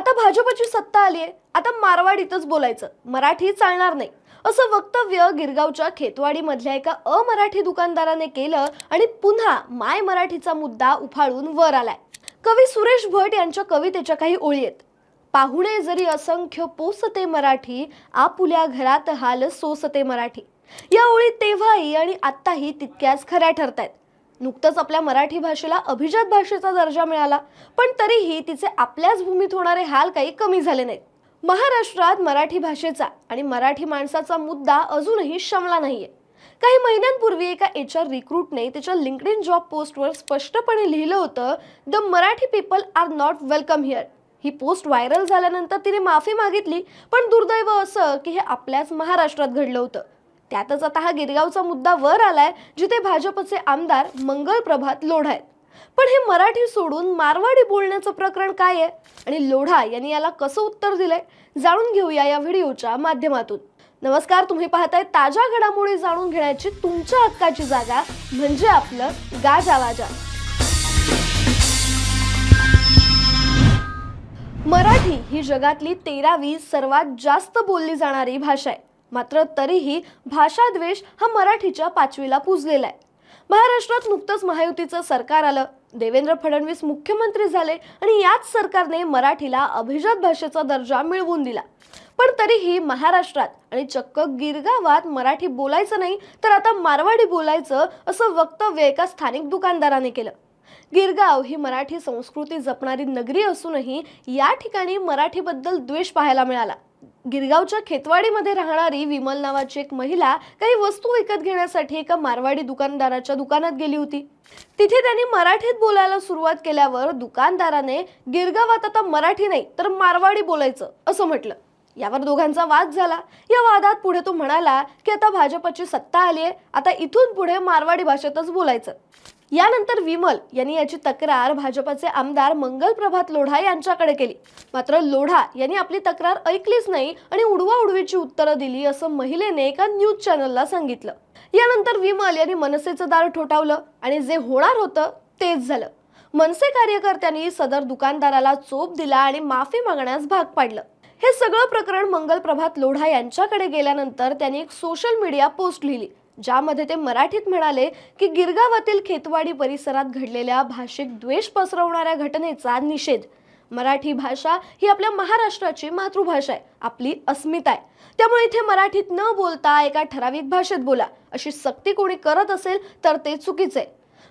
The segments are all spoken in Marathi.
आता भाजपची सत्ता आली आहे. आता मारवाडीतच बोलायचं. मराठी चालणार नाही. असं वक्तव्य गिरगावच्या खेतवाडीमधल्या एका अमराठी दुकानदाराने केलं आणि पुन्हा माय मराठीचा मुद्दा उफाळून वर आलाय. कवी सुरेश भट यांच्या कवितेच्या काही ओळी आहेत. पाहुणे जरी असंख्य पोसते मराठी आपुल्या घरात हाल सोसते मराठी. या ओळी तेव्हाही आणि आत्ताही तितक्याच खऱ्या ठरतायत. नुकतंच आपल्या मराठी भाषेला अभिजात भाषेचा दर्जा मिळाला. पण तरीही तिचे आपल्याच भूमीत होणारे हाल काही कमी झाले नाहीत. महाराष्ट्रात मराठी भाषेचा आणि मराठी माणसाचा मुद्दा अजूनही शमला नाहीये. काही महिन्यांपूर्वी एका एच आर रिक्रूटने त्याच्या लिंकड इन जॉब पोस्टवर स्पष्टपणे लिहिलं होतं the Marathi people are not welcome here he post viral झाल्यानंतर तिने माफी मागितली पण दुर्दैव असं की हे आपल्याच महाराष्ट्रात घडलं होतं. त्यातच आता हा गिरगावचा मुद्दा वर आलाय जिथे भाजपचे आमदार मंगल प्रभात लोढा आहेत पण हे मराठी सोडून मारवाडी बोलण्याचं प्रकरण काय आहे? आणि लोढा यांनी याला कसं उत्तर दिलंय? जाणून घेऊया या व्हिडिओच्या माध्यमातून. नमस्कार तुम्ही पाहताय ताज्या घडामोडी जाणून घेण्याची तुमच्या हक्काची जागा म्हणजे आपलं गाजा वाजा. मराठी ही जगातली तेरावी सर्वात जास्त बोलली जाणारी भाषा आहे. मात्र तरीही भाषाद्वेष हा मराठीच्या पाचवीला पुजलेला आहे. महाराष्ट्रात नुकतंच महायुतीचं सरकार आलं. देवेंद्र फडणवीस मुख्यमंत्री झाले आणि याच सरकारने मराठीला अभिजात भाषेचा दर्जा मिळवून दिला. पण तरीही महाराष्ट्रात आणि चक्क गिरगावात मराठी बोलायचं नाही तर आता मारवाडी बोलायचं असं वक्तव्य एका स्थानिक दुकानदाराने केलं. गिरगाव ही मराठी संस्कृती जपणारी नगरी असूनही या ठिकाणी मराठीबद्दल द्वेष पाहायला मिळाला. गिरगावच्या खेतवाडीमध्ये राहणारी विमल नावाची एक महिला काही वस्तू विकत घेण्यासाठी एका मारवाडी दुकानदाराच्या दुकानात गेली होती. तिथे त्यांनी मराठीत बोलायला सुरुवात केल्यावर दुकानदाराने गिरगावात आता मराठी नाही तर मारवाडी बोलायचं असं म्हटलं. यावर दोघांचा वाद झाला. या वादात पुढे तो म्हणाला की आता भाजपची सत्ता आली आहे आता इथून पुढे मारवाडी भाषेतच बोलायचं. यानंतर विमल यांनी याची तक्रार भाजपाचे आमदार मंगल प्रभात लोढा यांच्याकडे केली. मात्र लोढा यांनी आपली तक्रार ऐकलीच नाही आणि उडवा उडवीची उत्तरं दिली असं महिलेने एका न्यूज चॅनलला सांगितलं. यानंतर विमल यांनी मनसेचं दार ठोठावलं आणि जे होणार होतं तेच झालं. मनसे कार्यकर्त्यांनी सदर दुकानदाराला चोप दिला आणि माफी मागण्यास भाग पाडलं. हे सगळं प्रकरण मंगल प्रभात लोढा यांच्याकडे गेल्यानंतर त्यांनी एक सोशल मीडिया पोस्ट लिहिली. ज्यामध्ये ते मराठीत म्हणाले की गिरगावातील खेतवाडी परिसरात घडलेल्या भाषिक द्वेष पसरवणाऱ्या घटनेचा निषेध. मराठी भाषा ही आपल्या महाराष्ट्राची मातृभाषा आहे आपली अस्मिता आहे. त्यामुळे इथे मराठीत न बोलता एका ठराविक भाषेत बोला. अशी सक्ती कोणी करत असेल तर ते चुकीचे आहे.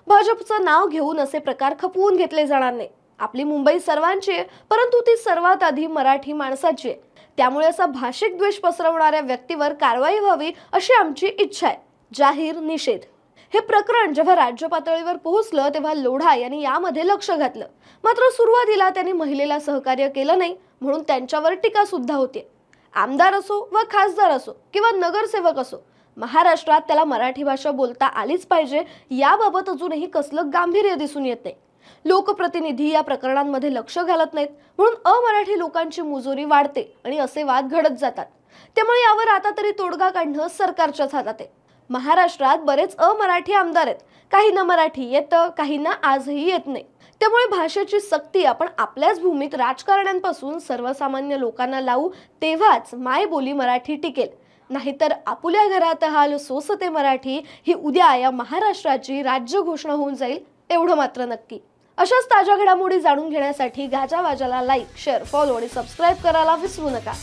भाजपचं नाव घेऊन असे प्रकार खपवून घेतले जाणार नाही. आपली मुंबई सर्वांची आहे परंतु ती सर्वात आधी मराठी माणसाची आहे. त्यामुळे असा भाषिक द्वेष पसरवणाऱ्या व्यक्तीवर कारवाई व्हावी अशी आमची इच्छा आहे. जाहीर निषेध. हे प्रकरण जेव्हा राज्य पातळीवर पोहोचलं तेव्हा लोढा यांनी यामध्ये लक्ष घातलं. मात्र सुरुवातीला त्यांनी महिलेला सहकार्य केलं नाही म्हणून त्यांच्यावर टीका सुद्धा होते. आमदार असो व खासदार असो किंवा नगरसेवक असो महाराष्ट्रात त्याला मराठी भाषा बोलता आलीच पाहिजे याबाबत अजूनही कसलं गांभीर्य दिसून येत नाही. लोकप्रतिनिधी या प्रकरणांमध्ये लक्ष घालत नाहीत म्हणून अमराठी लोकांची मुजोरी वाढते आणि असे वाद घडत जातात. त्यामुळे यावर आता तरी तोडगा काढणं सरकारच्याच हातात आहे. महाराष्ट्रात बरेच अमराठी आमदार आहेत. काहींना मराठी येतं काहींना आजही येत नाही. त्यामुळे भाषेची सक्ती आपण आपल्याच भूमीत राजकारण्यांपासून सर्वसामान्य लोकांना लावू तेव्हाच मायबोली मराठी टिकेल. नाहीतर आपुल्या घरात हाल सोसते मराठी ही उद्या या महाराष्ट्राची राज्य घोषणा होऊन जाईल एवढं मात्र नक्की. अशाच ताज्या घडामोडी जाणून घेण्यासाठी गाजावाजाला लाईक शेअर फॉलो आणि सबस्क्राईब करायला विसरू नका.